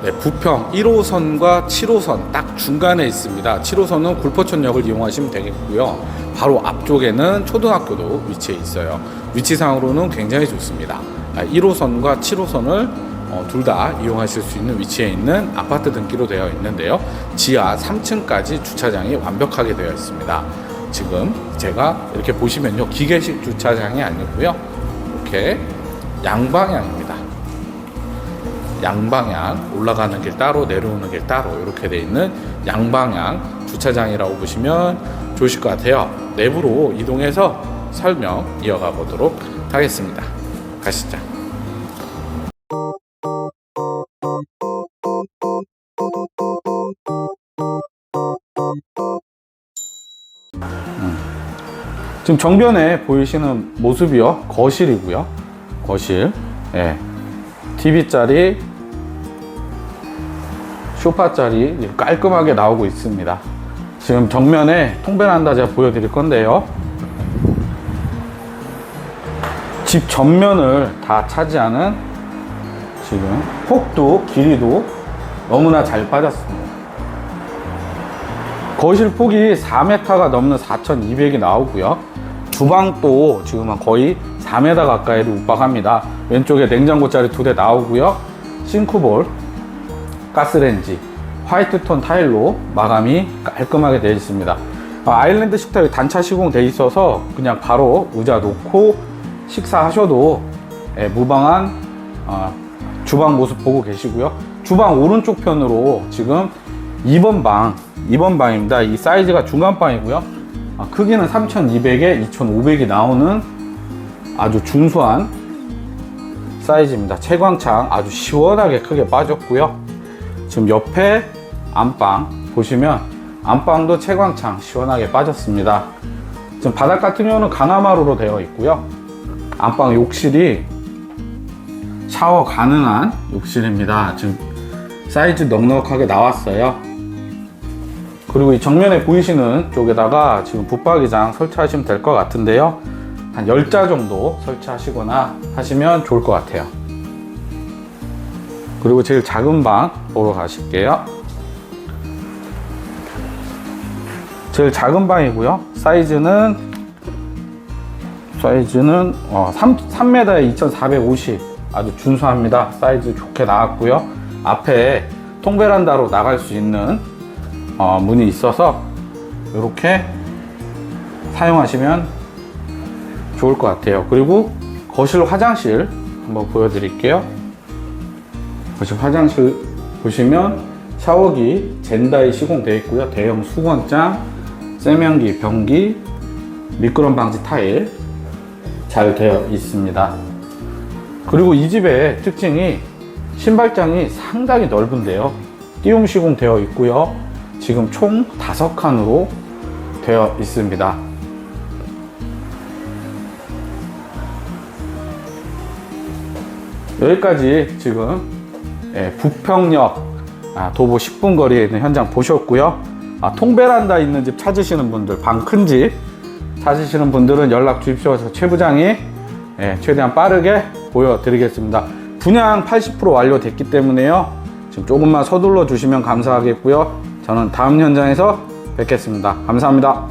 네, 부평 1호선과 7호선 딱 중간에 있습니다. 7호선은 굴포천역을 이용하시면 되겠고요. 바로 앞쪽에는 초등학교도 위치해 있어요. 위치상으로는 굉장히 좋습니다. 1호선과 7호선을 둘다 이용하실 수 있는 위치에 있는 아파트 등기로 되어 있는데요. 지하 3층까지 주차장이 완벽하게 되어 있습니다. 지금 제가 이렇게 보시면요. 기계식 주차장이 아니고요. 이렇게 양방향입니다. 양방향 올라가는 길 따로 내려오는 길 따로 이렇게 돼 있는 양방향 주차장이라고 보시면 좋으실 것 같아요. 내부로 이동해서 설명 이어가 보도록 하겠습니다. 가시죠. 지금 정면에 보이시는 모습이요 거실이고요 거실 예. TV 자리 소파 자리 깔끔하게 나오고 있습니다 지금 정면에 통베란다 제가 보여드릴 건데요 집 전면을 다 차지하는 지금 폭도 길이도 너무나 잘 빠졌습니다 거실 폭이 4m가 넘는 4,200이 나오고요. 주방도 지금 은 거의 4m 가까이를 육박합니다. 왼쪽에 냉장고 자리 두 대 나오고요. 싱크볼, 가스레인지, 화이트톤 타일로 마감이 깔끔하게 되어 있습니다. 아, 아일랜드 식탁이 단차 시공되어 있어서 그냥 바로 의자 놓고 식사하셔도 예, 무방한 어, 주방 모습 보고 계시고요. 주방 오른쪽 편으로 지금 2번 방, 2번 방입니다. 이 사이즈가 중간 방이고요. 아, 크기는 3200에 2500이 나오는 아주 준수한 사이즈입니다. 채광창 아주 시원하게 크게 빠졌고요. 지금 옆에 안방 보시면 안방도 채광창 시원하게 빠졌습니다. 지금 바닥 같은 경우는 강화마루로 되어 있고요. 안방 욕실이 샤워 가능한 욕실입니다. 지금 사이즈 넉넉하게 나왔어요. 그리고 이 정면에 보이시는 쪽에다가 지금 붙박이장 설치하시면 될 것 같은데요. 한 10자 정도 설치하시거나 하시면 좋을 것 같아요. 그리고 제일 작은 방 보러 가실게요. 제일 작은 방이고요. 사이즈는 사이즈는 어, 3, 3m에 2450 아주 준수합니다. 사이즈 좋게 나왔고요. 앞에 통베란다로 나갈 수 있는 어, 문이 있어서 이렇게 사용하시면 좋을 것 같아요. 그리고 거실 화장실 한번 보여드릴게요. 거실 화장실 보시면 샤워기 젠다이 시공되어 있고요. 대형 수건장, 세면기, 변기, 미끄럼 방지 타일 잘 되어 있습니다. 그리고 이 집의 특징이 신발장이 상당히 넓은데요. 띄움 시공되어 있고요. 지금 총 다섯 칸으로 되어 있습니다. 여기까지 지금 예, 부평역 아, 도보 10분 거리에 있는 현장 보셨고요. 아, 통베란다 있는 집 찾으시는 분들, 방 큰 집 찾으시는 분들은 연락 주십시오. 최 부장이 예, 최대한 빠르게 보여드리겠습니다. 분양 80% 완료됐기 때문에요. 지금 조금만 서둘러 주시면 감사하겠고요. 저는 다음 현장에서 뵙겠습니다. 감사합니다.